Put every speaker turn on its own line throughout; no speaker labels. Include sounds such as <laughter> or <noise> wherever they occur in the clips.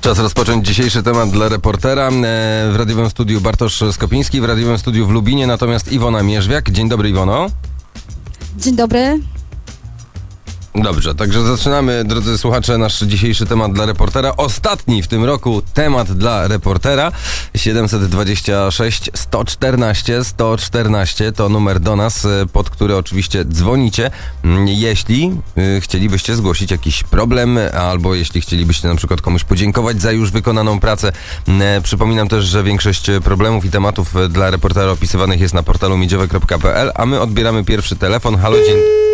Czas rozpocząć dzisiejszy temat dla reportera. E, W radiowym studiu Bartosz Skopiński, w radiowym studiu w Lubinie, natomiast Iwona Mierzwiak. Dzień dobry Iwono.
Dzień dobry.
Dobrze, także zaczynamy, drodzy słuchacze, nasz dzisiejszy temat dla reportera. Ostatni w tym roku temat dla reportera. 726 114 114 to numer do nas, e, pod który oczywiście dzwonicie, mm, jeśli y, chcielibyście zgłosić jakiś problem, albo jeśli chcielibyście na przykład komuś podziękować za już wykonaną pracę. Mm, Przypominam też, że większość problemów i tematów e, dla reportera opisywanych jest na portalu miedziowe.pl, a my odbieramy pierwszy telefon. Halo, dzień...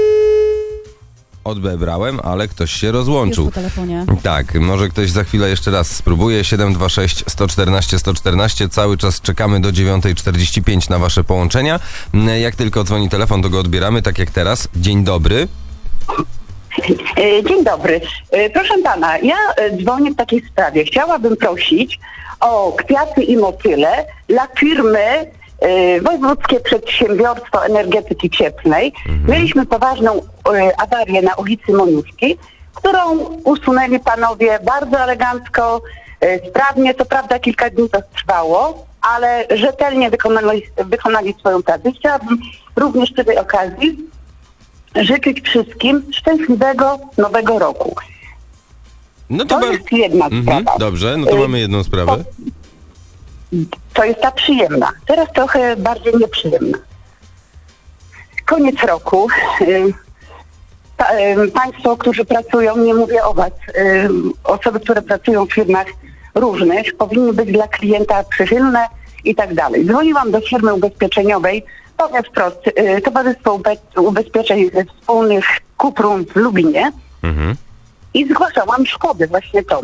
Odebrałem, ale ktoś się
Już
rozłączył.
po telefonie.
Tak, może ktoś za chwilę jeszcze raz spróbuje. 726 114 114. Cały czas czekamy do 9.45 na wasze połączenia. Mm, Jak tylko dzwoni telefon, to go odbieramy, tak jak teraz. Dzień dobry.
E, Dzień dobry. E, Proszę pana, ja e, dzwonię w takiej sprawie. Chciałabym prosić o kwiaty i motyle dla firmy Wojewódzkie Przedsiębiorstwo Energetyki Cieplnej. Mieliśmy poważną e, awarię na ulicy Moniuszki, którą usunęli panowie bardzo elegancko, e, sprawnie. Co prawda kilka dni to trwało, ale rzetelnie wykonali, wykonali swoją pracę. Chciałabym również przy tej okazji życzyć wszystkim szczęśliwego nowego roku.
No
To
bar-
jest jedna
Mhm,
sprawa.
Dobrze, no to
Y,
mamy jedną sprawę.
To jest ta przyjemna. Teraz trochę bardziej nieprzyjemna. Koniec roku. pa, Państwo, którzy pracują, nie mówię o Was, osoby, które pracują w firmach różnych, powinny być dla klienta przychylne i tak dalej. Dzwoniłam do firmy ubezpieczeniowej, powiem wprost, y, Towarzystwo Ube- Ubezpieczeń Wspólnych Kuprum w Lubinie,
Mhm.
i zgłaszałam szkody właśnie tą.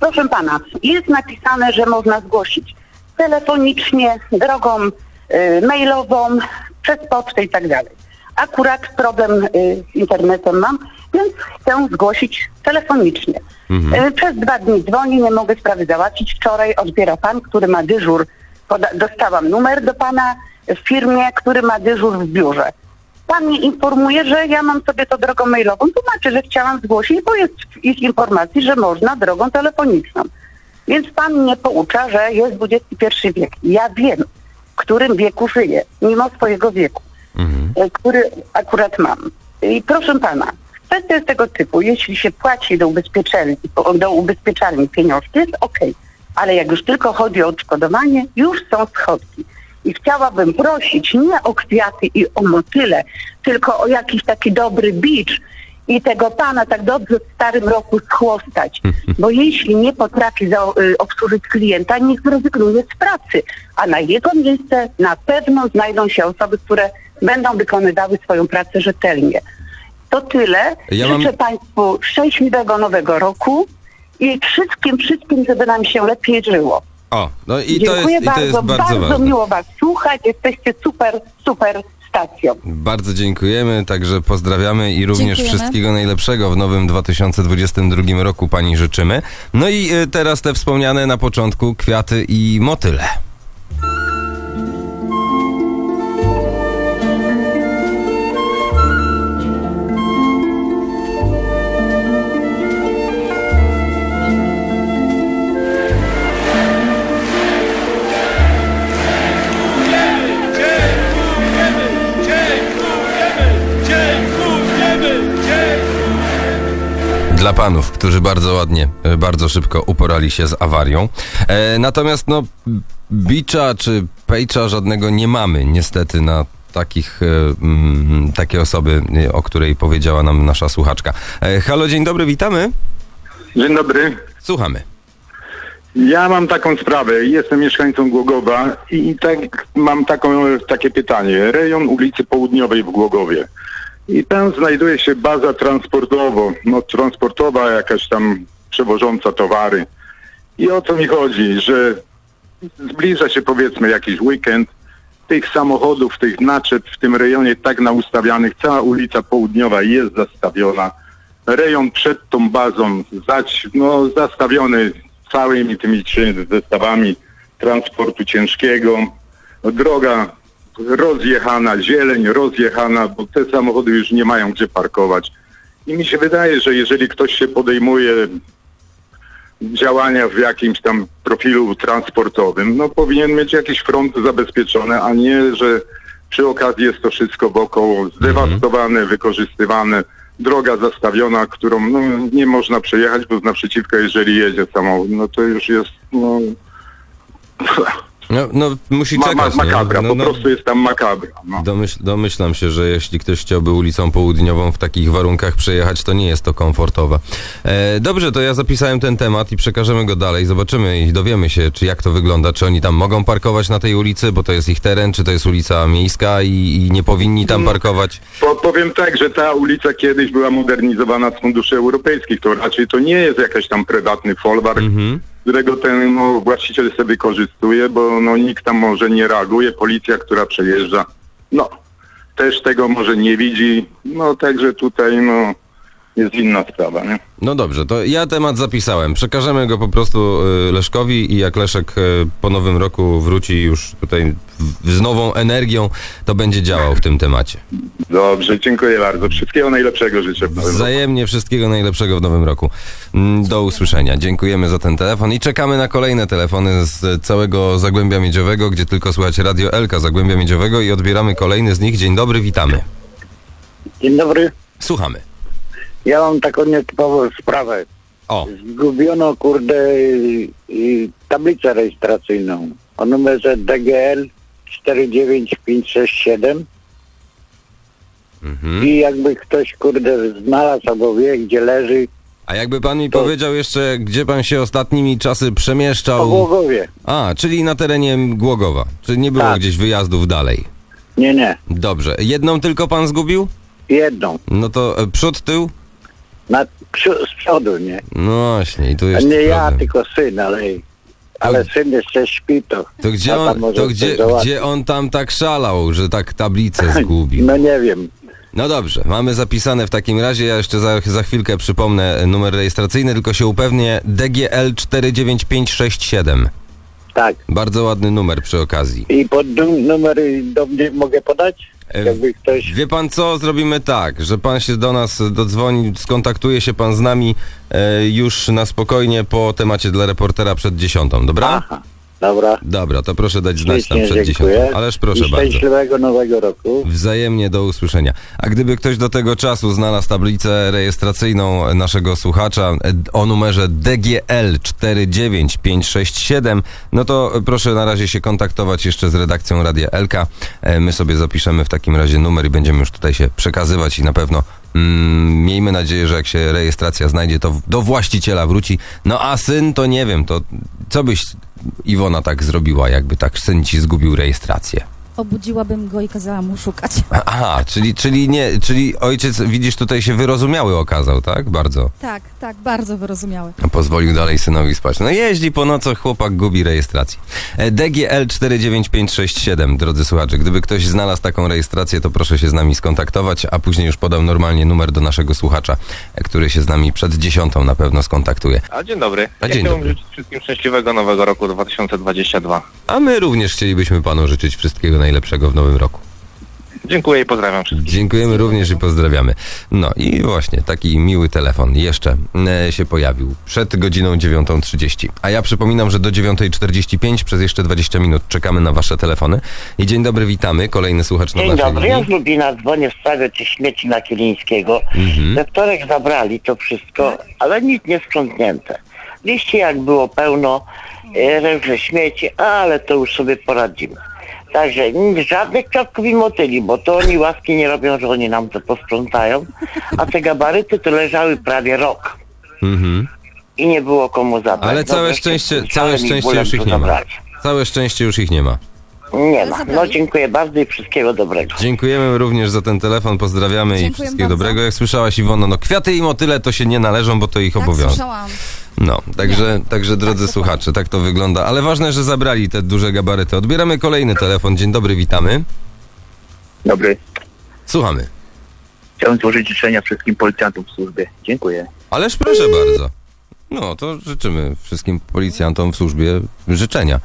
Proszę pana, jest napisane, że można zgłosić telefonicznie, drogą y, mailową, przez pocztę i tak dalej. Akurat problem y, z internetem mam, więc chcę zgłosić telefonicznie.
Mhm.
Y, przez dwa dni dzwonię, nie mogę sprawy załatwić. Wczoraj odbiera pan, który ma dyżur. Dostałam numer do pana w firmie, który ma dyżur w biurze. Pan mnie informuje, że ja mam sobie to drogą mailową. Tłumaczę, że chciałam zgłosić, bo jest w ich informacji, że można drogą telefoniczną. Więc pan mnie poucza, że jest XXI wiek. Ja wiem, w którym wieku żyję, mimo swojego wieku,
Mhm.
e, który akurat mam. I proszę pana, kwestia jest tego typu, jeśli się płaci do ubezpieczalni, do ubezpieczalni pieniążki, jest okej. Ale jak już tylko chodzi o odszkodowanie, już są schodki. I chciałabym prosić nie o kwiaty i o motyle, tylko o jakiś taki dobry bicz i tego pana tak dobrze w starym roku schłostać. Bo jeśli nie potrafi za, y, obsłużyć klienta, niech zrezygnuje z pracy. A na jego miejsce na pewno znajdą się osoby, które będą wykonywały swoją pracę rzetelnie. To tyle.
Ja
Życzę
mam-
Państwu szczęśliwego nowego roku i wszystkim, wszystkim, żeby nam się lepiej żyło.
O, no i to
Dziękuję
jest, i to
bardzo,
jest bardzo, ważne.
miło Was słuchać. Jesteście super, super stacją.
Bardzo dziękujemy, także pozdrawiamy i również
Dziękujemy.
wszystkiego najlepszego w nowym 2022 roku pani życzymy. No i y, teraz te wspomniane na początku kwiaty i motyle. Dla panów, którzy bardzo ładnie, y, bardzo szybko uporali się z awarią. E, natomiast no, bicza czy pejcza żadnego nie mamy niestety na takich, e, mm, takie osoby, y, o której powiedziała nam nasza słuchaczka. E, halo, dzień dobry, witamy.
Dzień dobry.
Słuchamy.
Ja mam taką sprawę. Jestem mieszkańcą Głogowa i tak mam taką, takie pytanie. Rejon ulicy Południowej w Głogowie. I tam znajduje się baza transportowa, no transportowa jakaś tam przewożąca towary. I o co mi chodzi, że zbliża się powiedzmy jakiś weekend, tych samochodów, tych naczep w tym rejonie tak naustawianych, cała ulica południowa jest zastawiona. Rejon przed tą bazą zać, no, zastawiony całymi tymi zestawami transportu ciężkiego. Droga rozjechana, zieleń rozjechana, bo te samochody już nie mają gdzie parkować. I mi się wydaje, że jeżeli ktoś się podejmuje działania w jakimś tam profilu transportowym, no powinien mieć jakiś front zabezpieczony, a nie, że przy okazji jest to wszystko wokoło zdewastowane, wykorzystywane, droga zastawiona, którą no, nie można przejechać, bo z naprzeciwka, jeżeli jedzie samochód, no to już jest no, <laughs>
No, no musi
ma, ma,
czekać. nie?
makabra,
no,
po
no,
prostu jest tam makabra. No.
Domyśl, domyślam się, że jeśli ktoś chciałby ulicą południową w takich warunkach przejechać, to nie jest to komfortowe. E, dobrze, to ja zapisałem ten temat i przekażemy go dalej. Zobaczymy i dowiemy się, czy jak to wygląda. Czy oni tam mogą parkować na tej ulicy, bo to jest ich teren, czy to jest ulica miejska i, i nie powinni tam parkować.
Po, powiem tak, że ta ulica kiedyś była modernizowana z funduszy europejskich, to raczej to nie jest jakaś tam prywatny folwark,
Mhm.
Którego ten no, właściciel sobie wykorzystuje, bo no, nikt tam może nie reaguje, policja, która przejeżdża, no też tego może nie widzi, no także tutaj no jest inna sprawa, nie?
No dobrze, to ja temat zapisałem. Przekażemy go po prostu y, Leszkowi i jak Leszek y, po nowym roku wróci już tutaj z nową energią, to będzie działał w tym temacie.
Dobrze, dziękuję bardzo. Wszystkiego najlepszego życzę. w nowym roku.
Wzajemnie wszystkiego najlepszego w nowym roku. Mm, Do usłyszenia. Dziękujemy za ten telefon i czekamy na kolejne telefony z całego Zagłębia Miedziowego, gdzie tylko słychać Radio Elka Zagłębia Miedziowego i odbieramy kolejny z nich. Dzień dobry, witamy.
Dzień dobry.
Słuchamy.
Ja mam taką nietypową sprawę.
O,
Zgubiono, kurde, y, y, tablicę rejestracyjną o numerze DGL 49567
mhm.
i jakby ktoś, kurde, znalazł albo wie, gdzie leży,
A jakby pan mi
To-
powiedział jeszcze, gdzie pan się ostatnimi czasy
po
przemieszczał?
Głogowie.
A, czyli na terenie Głogowa. Czyli nie było
Tak.
gdzieś wyjazdów dalej.
Nie, nie.
Dobrze. Jedną tylko pan zgubił?
Jedną.
No to e, przód, tył?
Na, z przodu, nie?
No właśnie, i tu jest
nie ja,
problem.
tylko syn, ale, ale syn jeszcze śpi, to...
To gdzie on, to gdzie, gdzie on tam tak szalał, że tak tablicę <laughs> zgubił?
No nie wiem.
No dobrze, mamy zapisane w takim razie, ja jeszcze za, za chwilkę przypomnę numer rejestracyjny, tylko się upewnię, DGL 49567.
Tak.
Bardzo ładny numer przy okazji.
I pod num- numery do mnie mogę podać?
E,
Jakby ktoś...
Wie pan co, zrobimy tak, że pan się do nas dodzwoni, skontaktuje się pan z nami e, już na spokojnie po temacie dla reportera przed dziesiątą, dobra?
Aha, dobra.
Dobra, to proszę dać znać tam przed dziesiątą. Ależ proszę
I
bardzo.
szczęśliwego nowego roku.
Wzajemnie do usłyszenia. A gdyby ktoś do tego czasu znalazł tablicę rejestracyjną naszego słuchacza e, o numerze DGL 49567, no to proszę na razie się kontaktować jeszcze z redakcją Radia Elka. E, My sobie zapiszemy w takim razie numer i będziemy już tutaj się przekazywać i na pewno mm, miejmy nadzieję, że jak się rejestracja znajdzie, to do właściciela wróci. No a syn to nie wiem, to co byś Iwona tak zrobiła, jakby tak syn ci zgubił rejestrację?
Obudziłabym go i kazała mu szukać.
Aha, czyli, czyli nie, czyli ojciec, widzisz, tutaj się wyrozumiały okazał, tak? Bardzo.
Tak, tak, bardzo wyrozumiały.
No, Pozwolił dalej synowi spać. No jeździ po nocach, chłopak gubi rejestrację. DGL 49567, drodzy słuchacze. Gdyby ktoś znalazł taką rejestrację, to proszę się z nami skontaktować, a później już podam normalnie numer do naszego słuchacza, e, który się z nami przed dziesiątą na pewno skontaktuje.
A dzień dobry.
A
ja
dzień
chciałbym
dobry.
życzyć wszystkim szczęśliwego nowego roku 2022.
A my również chcielibyśmy panu życzyć wszystkiego najlepszego w nowym roku.
Dziękuję i pozdrawiam wszystkich.
Dziękujemy również i pozdrawiamy. No i właśnie taki miły telefon jeszcze e, się pojawił przed godziną 9.30. A ja przypominam, że do 9.45 przez jeszcze 20 minut czekamy na wasze telefony. I dzień dobry, witamy. Kolejny słuchacz na
Dzień dobry, ja z Lubina dzwonię w sprawie tych śmieci na Kilińskiego.
Mhm.
We wtorek zabrali to wszystko, ale nic nie sprzątnięte. Liście jak było pełno, e, ręczne śmieci, ale to już sobie poradzimy. Także żadnych kwiatków i motyli, bo to oni łaski nie robią, że oni nam to posprzątają. A te gabaryty to leżały prawie rok
Mhm.
i nie było komu zabrać.
Ale całe szczęście, całe szczęście już ich nie ma. Całe szczęście już ich nie ma.
Nie ma. No dziękuję bardzo i wszystkiego dobrego.
Dziękujemy również za ten telefon, pozdrawiamy i wszystkiego
bardzo.
dobrego. Jak słyszałaś Iwono, no kwiaty i motyle to się nie należą, bo to ich
Tak,
obowiązek.
słyszałam.
No, także, także drodzy słuchacze, tak to wygląda. Ale ważne, że zabrali te duże gabaryty. Odbieramy kolejny telefon. Dzień dobry, witamy.
Dobry.
Słuchamy.
Chciałem złożyć życzenia wszystkim policjantom w służbie. Dziękuję.
Ależ proszę bardzo. No, to życzymy wszystkim policjantom w służbie życzenia.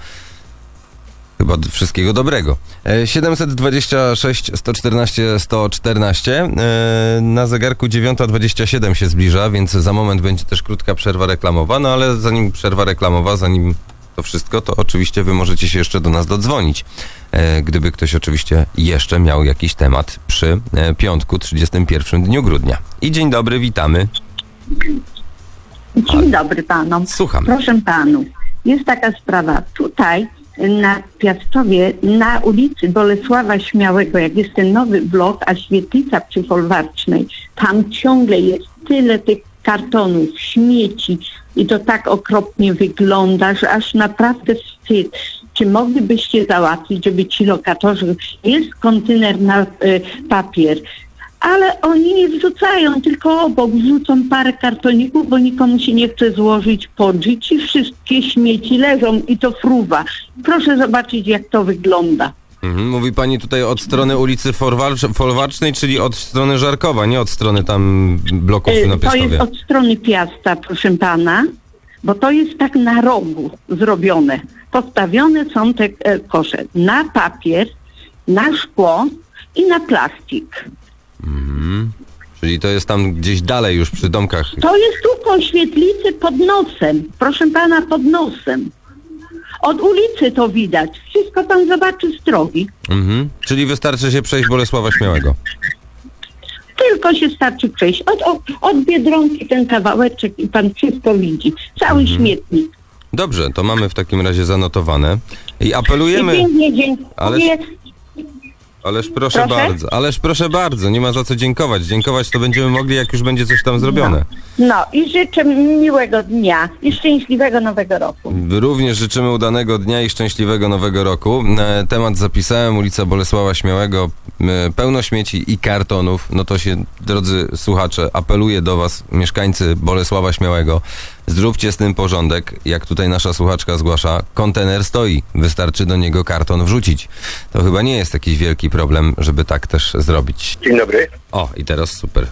Chyba wszystkiego dobrego. E, 726 114 114. E, Na zegarku 9.27 się zbliża, więc za moment będzie też krótka przerwa reklamowa. No ale zanim przerwa reklamowa, zanim to wszystko, to oczywiście wy możecie się jeszcze do nas dodzwonić. E, Gdyby ktoś oczywiście jeszcze miał jakiś temat przy e, piątku, 31 dniu grudnia. I dzień dobry, witamy.
Dzień dobry panom.
Słucham.
Proszę panów, jest taka sprawa. Tutaj na Piastowie, na ulicy Bolesława Śmiałego, jak jest ten nowy blok, a świetlica przy Folwarcznej, tam ciągle jest tyle tych kartonów, śmieci i to tak okropnie wygląda, że aż naprawdę wstyd. Czy moglibyście załatwić, żeby ci lokatorzy, jest kontener na y, papier, ale oni nie wrzucają, tylko obok wrzucą parę kartoników, bo nikomu się nie chce złożyć, podżyć i wszystkie śmieci leżą i to fruwa. Proszę zobaczyć, jak to wygląda.
Mhm, mówi pani tutaj od strony ulicy Forwacz- Folwarcznej, czyli od strony Żarkowa, nie od strony tam bloków
Y,
na
To jest
Piastowie.
od strony Piasta, proszę pana, bo to jest tak na rogu zrobione. Postawione są te e, kosze na papier, na szkło i na plastik.
Mhm. Czyli to jest tam gdzieś dalej już przy domkach.
To jest tu po świetlicy pod nosem. Proszę pana, pod nosem. Od ulicy to widać. Wszystko pan zobaczy z drogi.
Mhm. Czyli wystarczy się przejść Bolesława Śmiałego.
Tylko się starczy przejść. Od, od, od Biedronki ten kawałeczek i pan wszystko widzi. Cały śmietnik.
Dobrze, to mamy w takim razie zanotowane. I
I
apelujemy,
pięknie dziękuję.
Ależ- ależ proszę,
Proszę?
bardzo, ależ proszę bardzo, nie ma za co dziękować. Dziękować to będziemy mogli, jak już będzie coś tam zrobione.
No i życzę miłego dnia i szczęśliwego nowego roku.
Również życzymy udanego dnia i szczęśliwego nowego roku. E, Temat zapisałem, ulica Bolesława Śmiałego, pełno śmieci i kartonów. No to się, drodzy słuchacze, apeluję do was, mieszkańcy Bolesława Śmiałego, zróbcie z tym porządek. Jak tutaj nasza słuchaczka zgłasza, kontener stoi, wystarczy do niego karton wrzucić. To chyba nie jest jakiś wielki problem, żeby tak też zrobić.
Dzień dobry.
O, i teraz super.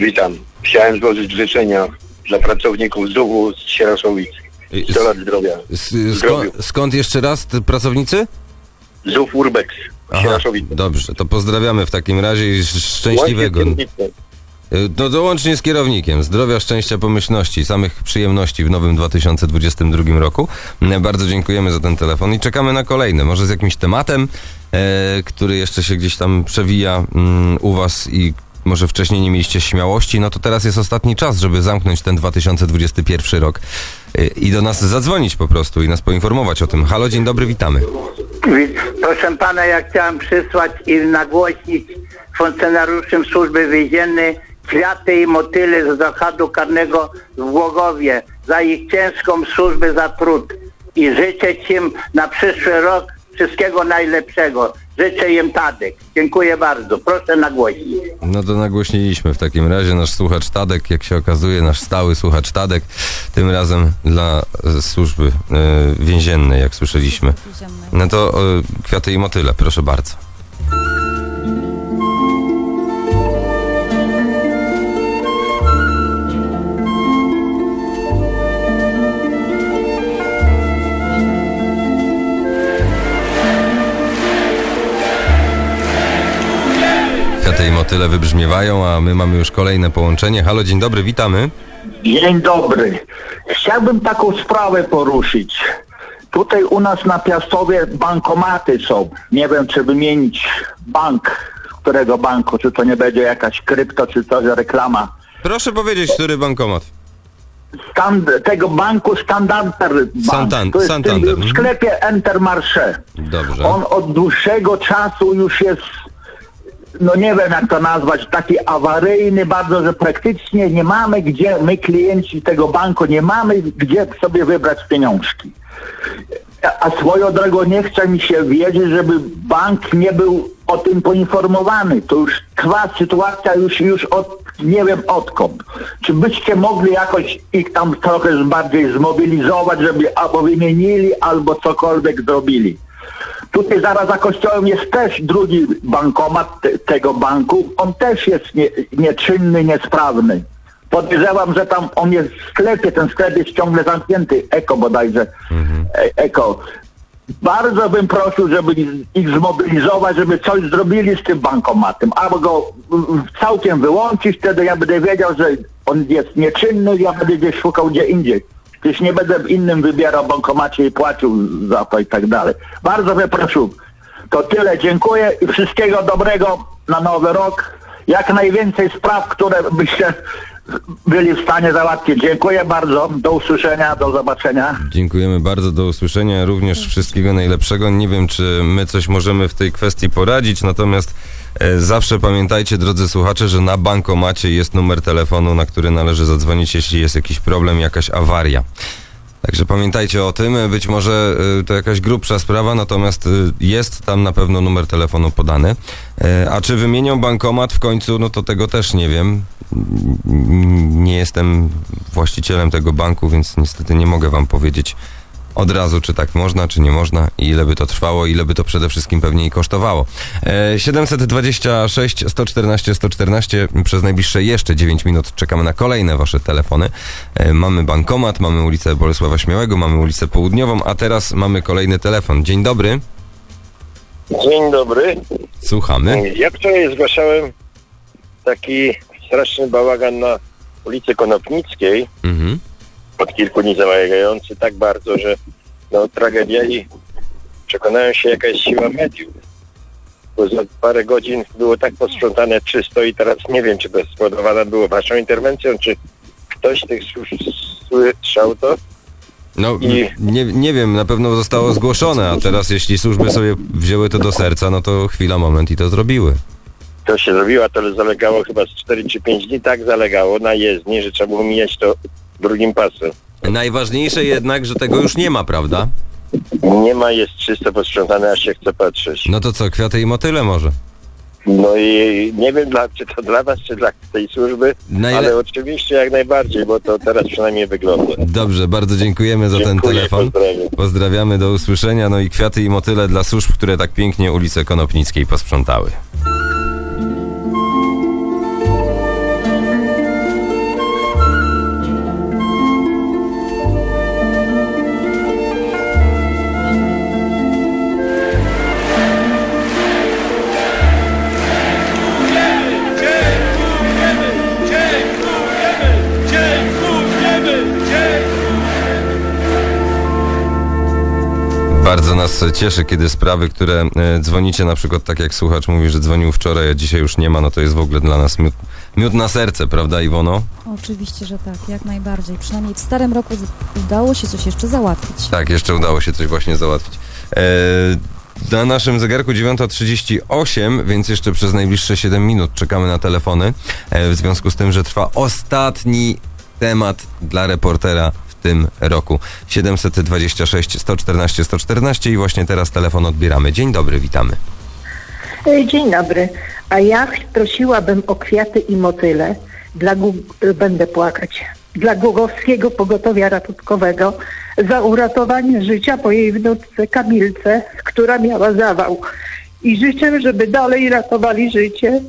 Witam. Chciałem złożyć życzenia dla pracowników ZUW z Sieraszowic.
I-
100 lat zdrowia. Zdrowiu.
skąd, jeszcze raz pracownicy?
ZUW Urbex
Aha, dobrze, to pozdrawiamy w takim razie i sz- szczęśliwego. Y, No to łącznie z kierownikiem. Zdrowia, szczęścia, pomyślności, samych przyjemności w nowym 2022 roku. Mm, Bardzo dziękujemy za ten telefon i czekamy na kolejny. Może z jakimś tematem, e, który jeszcze się gdzieś tam przewija mm, u was i może wcześniej nie mieliście śmiałości, no to teraz jest ostatni czas, żeby zamknąć ten 2021 rok y, i do nas zadzwonić po prostu i nas poinformować o tym. Halo, dzień dobry, witamy.
Proszę pana, ja chciałem przysłać i nagłośnić funkcjonariuszom służby więziennej kwiaty i motyle z zakładu karnego w Głogowie za ich ciężką służbę za trud i życzę im na przyszły rok wszystkiego najlepszego. Życzę im Tadek. Dziękuję bardzo. Proszę nagłośnić.
No to nagłośniliśmy w takim razie nasz słuchacz Tadek, jak się okazuje, nasz stały słuchacz Tadek, tym razem dla e, służby e, więziennej, jak słyszeliśmy. No to e, kwiaty i motyle, proszę bardzo. Motyle wybrzmiewają, a my mamy już kolejne połączenie. Halo, dzień dobry, witamy.
Dzień dobry. Chciałbym taką sprawę poruszyć. Tutaj u nas na Piastowie bankomaty są. Nie wiem, czy wymienić bank, którego banku, czy to nie będzie jakaś krypto, czy coś, reklama.
Proszę powiedzieć, który bankomat?
Stan, tego banku Standard Bank.
Santan-
to jest
Santander,
w sklepie Intermarché.
Dobrze.
On od dłuższego czasu już jest, no nie wiem jak to nazwać, taki awaryjny bardzo, że praktycznie nie mamy gdzie, my klienci tego banku, nie mamy gdzie sobie wybrać pieniążki.
A- swoją drogą nie chce mi się wierzyć, żeby bank nie był o tym poinformowany. To już trwa sytuacja już, już od, nie wiem odkąd. Czy byście mogli jakoś ich tam trochę bardziej zmobilizować, żeby albo wymienili, albo cokolwiek zrobili. Tutaj zaraz za kościołem jest też drugi bankomat te, tego banku. On też jest nie, nieczynny, niesprawny. Podejrzewam, że tam on jest w sklepie, ten sklep jest ciągle zamknięty. Eko bodajże. E, eko. Bardzo bym prosił, żeby ich zmobilizować, żeby coś zrobili z tym bankomatem. Albo go całkiem wyłączyć, wtedy ja będę wiedział, że on jest nieczynny, ja będę gdzieś szukał gdzie indziej. Przecież nie będę innym wybierał bankomacie i płacił za to i tak dalej. Bardzo bym prosił. To tyle, dziękuję i wszystkiego dobrego na nowy rok. Jak najwięcej spraw, które byście byli w stanie załatwić. Dziękuję bardzo. Do usłyszenia, do zobaczenia.
Dziękujemy bardzo, do usłyszenia. Również wszystkiego najlepszego. Nie wiem, czy my coś możemy w tej kwestii poradzić, natomiast zawsze pamiętajcie, drodzy słuchacze, że na bankomacie jest numer telefonu, na który należy zadzwonić, jeśli jest jakiś problem, jakaś awaria. Także pamiętajcie o tym. Być może y, to jakaś grubsza sprawa, natomiast y, jest tam na pewno numer telefonu podany. E, A czy wymienią bankomat w końcu, no to tego też nie wiem. Nie jestem właścicielem tego banku, więc niestety nie mogę wam powiedzieć od razu, czy tak można, czy nie można i ile by to trwało, ile by to przede wszystkim pewnie i kosztowało. E, 726 114 114 przez najbliższe jeszcze 9 minut czekamy na kolejne wasze telefony. E, mamy bankomat, mamy ulicę Bolesława Śmiałego, mamy ulicę Południową, a teraz mamy kolejny telefon. Dzień dobry,
Dzień dobry.
słuchamy.
Ja wczoraj zgłaszałem taki straszny bałagan na ulicy Konopnickiej,
Mhm.
Od kilku dni zamawiający tak bardzo, że no tragedia i przekonałem się jaka jest siła mediów. Bo za parę godzin było tak posprzątane czysto i teraz nie wiem, czy to spowodowane było waszą interwencją, czy ktoś tych służb słyszał to.
No,
I-
nie, nie wiem, na pewno zostało zgłoszone, a teraz jeśli służby sobie wzięły to do serca, no to chwila, moment i to zrobiły.
To się zrobiło, to zalegało chyba z 4 czy 5 dni, tak zalegało na jezdni, że trzeba było mijać to drugim pasem.
Najważniejsze jednak, że tego już nie ma, prawda?
Nie ma, jest czysto posprzątane, aż się chce patrzeć.
No to co, kwiaty i motyle może?
No i nie wiem, dla, czy to dla was, czy dla tej służby,
Najle-
ale oczywiście jak najbardziej, bo to teraz przynajmniej wygląda.
Dobrze, bardzo dziękujemy za ten
Dziękuję,
telefon.
pozdrawiam.
Pozdrawiamy, do usłyszenia. No i kwiaty i motyle dla służb, które tak pięknie ulicę Konopnickiej posprzątały. Bardzo nas cieszy, kiedy sprawy, które e, dzwonicie, na przykład tak jak słuchacz mówi, że dzwonił wczoraj, a dzisiaj już nie ma, no to jest w ogóle dla nas miód, miód na serce, prawda Iwono?
Oczywiście, że tak, jak najbardziej. Przynajmniej w starym roku udało się coś jeszcze załatwić.
Tak, jeszcze udało się coś właśnie załatwić. E, na naszym zegarku 9.38, więc jeszcze przez najbliższe 7 minut czekamy na telefony. E, w związku z tym, że trwa ostatni temat dla reportera tym roku. 726 114 114 i właśnie teraz telefon odbieramy. Dzień dobry, witamy.
E, Dzień dobry. A ja prosiłabym o kwiaty i motyle dla e, będę płakać. Dla Głogowskiego Pogotowia Ratunkowego za uratowanie życia po jej wnuczce Kamilce, która miała zawał. I życzę, żeby dalej ratowali życie.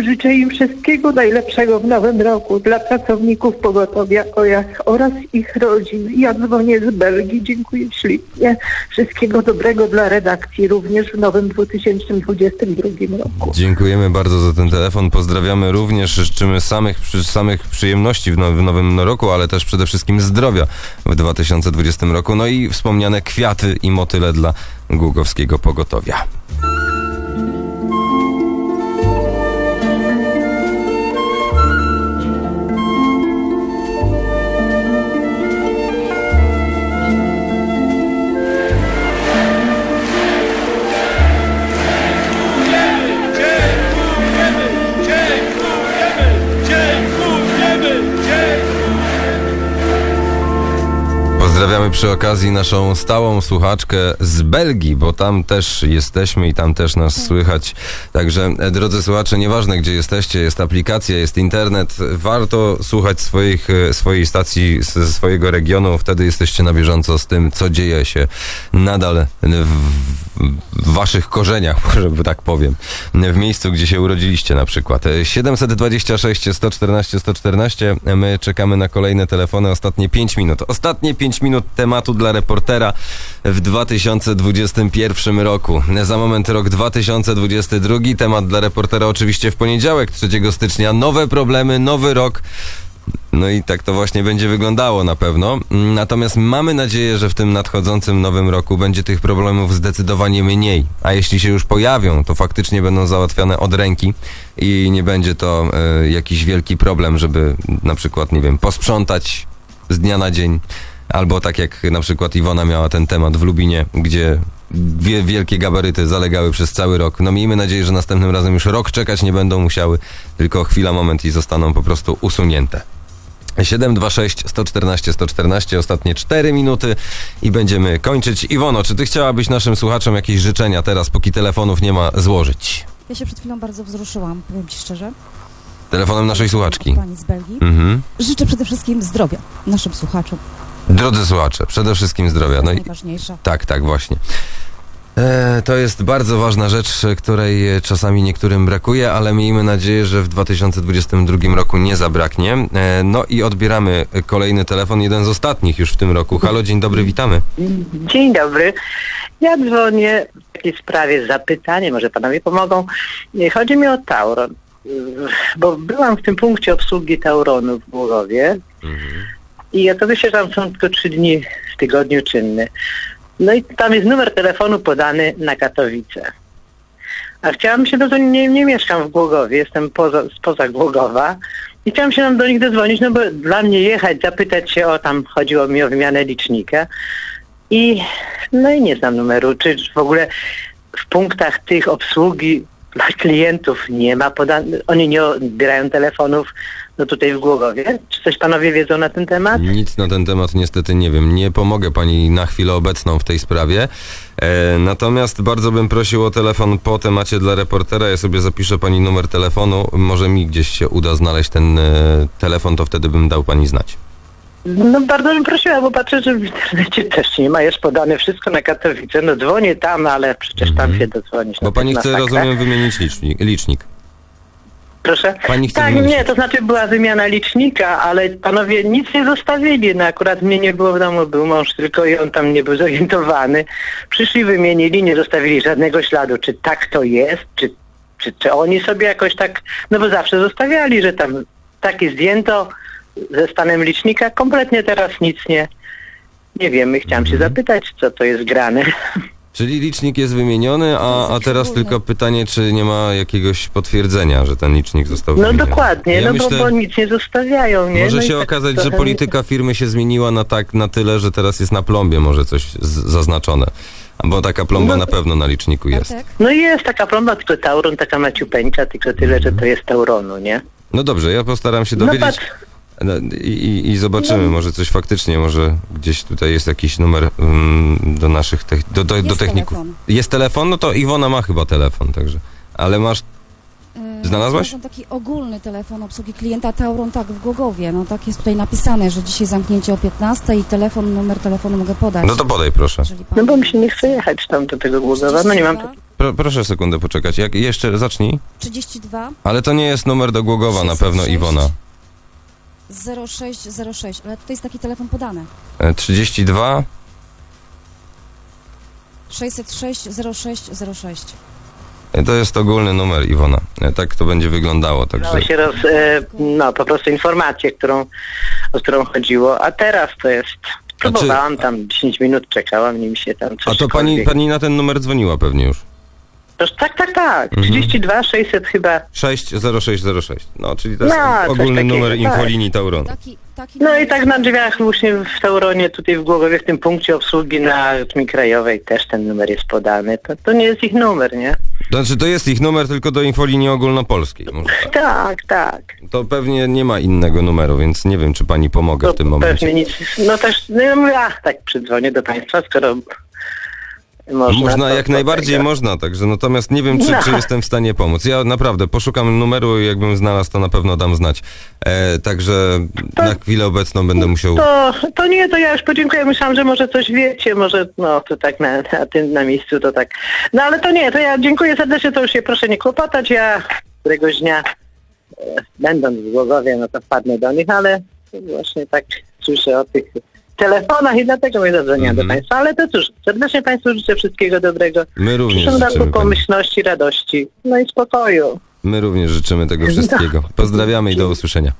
Życzę im wszystkiego najlepszego w nowym roku dla pracowników pogotowia oja- oraz ich rodzin. Ja dzwonię z Belgii, dziękuję ślicznie. Wszystkiego dobrego dla redakcji również w nowym 2022 roku.
Dziękujemy bardzo za ten telefon. Pozdrawiamy również. Życzymy samych, samych przyjemności w now- w nowym roku, ale też przede wszystkim zdrowia w 2020 roku. No i wspomniane kwiaty i motyle dla Głogowskiego Pogotowia. Pozdrawiamy przy okazji naszą stałą słuchaczkę z Belgii, bo tam też jesteśmy i tam też nas słychać. Także, e, drodzy słuchacze, nieważne gdzie jesteście, jest aplikacja, jest internet, warto słuchać swoich, e, swojej stacji ze swojego regionu, wtedy jesteście na bieżąco z tym, co dzieje się nadal w, waszych korzeniach, <laughs> może tak powiem, w miejscu, gdzie się urodziliście na przykład. E, 726 114 114, my czekamy na kolejne telefony, ostatnie 5 minut. Ostatnie 5 minut tematu dla reportera w 2021 roku. Za moment rok 2022, temat dla reportera oczywiście w poniedziałek 3 stycznia. Nowe problemy, nowy rok. No i tak to właśnie będzie wyglądało na pewno. Natomiast mamy nadzieję, że w tym nadchodzącym nowym roku będzie tych problemów zdecydowanie mniej. A jeśli się już pojawią, to faktycznie będą załatwiane od ręki i nie będzie to e, jakiś wielki problem, żeby na przykład, nie wiem, posprzątać z dnia na dzień. Albo tak jak na przykład Iwona miała ten temat w Lubinie, gdzie wie, wielkie gabaryty zalegały przez cały rok. No miejmy nadzieję, że następnym razem już rok czekać nie będą musiały, tylko chwila, moment i zostaną po prostu usunięte. 726 114 114, ostatnie 4 minuty i będziemy kończyć. Iwono, czy ty chciałabyś naszym słuchaczom jakieś życzenia teraz, póki telefonów nie ma, złożyć?
Ja się przed chwilą bardzo wzruszyłam, powiem Ci szczerze.
Telefonem naszej słuchaczki.
Pani z Belgii.
Mhm.
Życzę przede wszystkim zdrowia naszym słuchaczom.
Drodzy słuchacze, przede wszystkim zdrowia. No i
najważniejsze.
tak, tak, właśnie. E, to jest bardzo ważna rzecz, e, której e, czasami niektórym brakuje, ale miejmy nadzieję, że w 2022 roku nie zabraknie. E, no i odbieramy e, kolejny telefon, jeden z ostatnich już w tym roku. Halo, dzień dobry, witamy.
Dzień dobry. Ja dzwonię w takiej sprawie z zapytaniem, może panowie pomogą. Nie, Chodzi mi o Tauron, bo byłam w tym punkcie obsługi Tauronu w Głogowie i okazało się, że tam są tylko trzy dni w tygodniu czynne. No i tam jest numer telefonu podany na Katowice. A chciałam się dozwonić, nie, nie mieszkam w Głogowie, jestem poza, spoza Głogowa i chciałam się tam do nich dozwonić, no bo dla mnie jechać, zapytać się o tam, chodziło mi o wymianę licznika i no i nie znam numeru, czy w ogóle w punktach tych obsługi dla <laughs> klientów nie ma podane, oni nie odbierają telefonów, no tutaj w Głogowie. Czy coś panowie wiedzą na ten temat?
Nic na ten temat niestety nie wiem. Nie pomogę pani na chwilę obecną w tej sprawie. E, natomiast bardzo bym prosił o telefon po temacie dla reportera. Ja sobie zapiszę pani numer telefonu. Może mi gdzieś się uda znaleźć ten e, telefon, to wtedy bym dał pani znać.
No bardzo bym prosiła, bo patrzę, że w internecie też nie ma, jest podane wszystko na Katowice. No dzwonię tam, ale przecież tam się dodzwonić.
Bo
no,
pani
to jest
chce,
masakra.
rozumiem, wymienić licznik. licznik.
Proszę?
Pani chce
tak,
wymienić.
nie, to znaczy była wymiana licznika, ale panowie nic nie zostawili. No akurat mnie nie było w domu, był mąż tylko i on tam nie był zorientowany. Przyszli, wymienili, nie zostawili żadnego śladu, czy tak to jest, czy, czy, czy oni sobie jakoś tak, no bo zawsze zostawiali, że tam takie zdjęto ze stanem licznika, kompletnie teraz nic nie, nie wiemy. Chciałam
Mhm.
się zapytać, co to jest grane. <laughs>
Czyli licznik jest wymieniony, a, a teraz tylko pytanie, czy nie ma jakiegoś potwierdzenia, że ten licznik został
No
wymieniony.
dokładnie,
Ja
no
myślę-
bo, bo nic nie zostawiają, nie?
Może
no
się
tak
okazać, że polityka firmy się zmieniła na tak na tyle, że teraz jest na plombie może coś z, zaznaczone. Bo taka plomba
No-
na pewno na liczniku jest.
No i jest taka plomba, tylko Tauron, taka maciupeńka, tylko tyle, że to jest Tauronu, nie?
No dobrze, ja postaram się
No
dowiedzieć
patrz.
No, i, i, zobaczymy, może coś faktycznie, może gdzieś tutaj jest jakiś numer mm, do naszych tech, do, do, do
Jest
techników.
telefon.
Jest telefon? No to Iwona ma chyba telefon, także. Ale masz
Yy,
Znalazłaś?
znalazłam taki ogólny telefon obsługi klienta Tauron, tak, w Głogowie. No tak jest tutaj napisane, że dzisiaj zamknięcie o 15 i telefon, numer telefonu mogę podać.
No to podaj proszę.
No bo mi się nie chce jechać tam do tego Głogowa, no nie mam...
32,
Pro, proszę sekundę poczekać. Jak jeszcze zacznij.
32
Ale to nie jest numer do Głogowa na pewno
606.
Iwona.
0606, ale tutaj jest taki telefon podany.
E, 32
606 0606.
e, to jest ogólny numer Iwona. E, Tak to będzie wyglądało, także.
Dało się roz, e, no po prostu informację, którą, o którą chodziło, a teraz to jest... Próbowałam tam 10 minut, czekałam, nim się tam coś
A to pani, pani na ten numer dzwoniła pewnie już.
Tak, tak, tak.
Mhm.
32 600 chyba.
60606. No, czyli to jest
No,
ogólny
takiego,
numer
tak.
infolinii Tauron.
Taki taki
No i tak na drzwiach właśnie w Tauronie, tutaj w Głogowie, w tym punkcie obsługi na Armii Krajowej też ten numer jest podany. To, to nie jest ich numer, nie?
Znaczy, to jest ich numer tylko do infolinii ogólnopolskiej. Może tak.
Tak, tak.
To pewnie nie ma innego numeru, więc nie wiem, czy pani pomogę w tym momencie.
Pewnie nic. No też, no ja mówię, ach, tak przydzwonię do państwa, skoro można.
Można,
to-
jak
to
najbardziej
tego.
można, także natomiast nie wiem, czy,
No.
czy jestem w stanie pomóc. Ja naprawdę poszukam numeru i jakbym znalazł, to na pewno dam znać. E, także na chwilę obecną będę musiał...
To, to nie, to ja już podziękuję. Myślałam, że może coś wiecie, może no to tak na, na tym na miejscu to tak. No ale to nie, to ja dziękuję serdecznie, to już się proszę nie kłopotać. Ja któregoś dnia e, będąc w Głogowie, no to wpadnę do nich, ale właśnie tak słyszę o tych telefonach i dlatego mnie zadzwoniłam
Mhm.
do Państwa. Ale to cóż, serdecznie Państwu życzę wszystkiego dobrego.
My również
przyszłym pomyślności, radości, no i spokoju.
My również życzymy tego wszystkiego. Pozdrawiamy i do usłyszenia.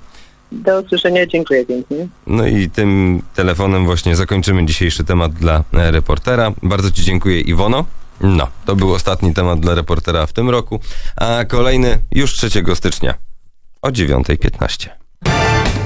Do usłyszenia, dziękuję pięknie.
No i tym telefonem właśnie zakończymy dzisiejszy temat dla e, reportera. Bardzo Ci dziękuję, Iwono. No, to był ostatni temat dla reportera w tym roku, a kolejny już 3 stycznia o 9.15.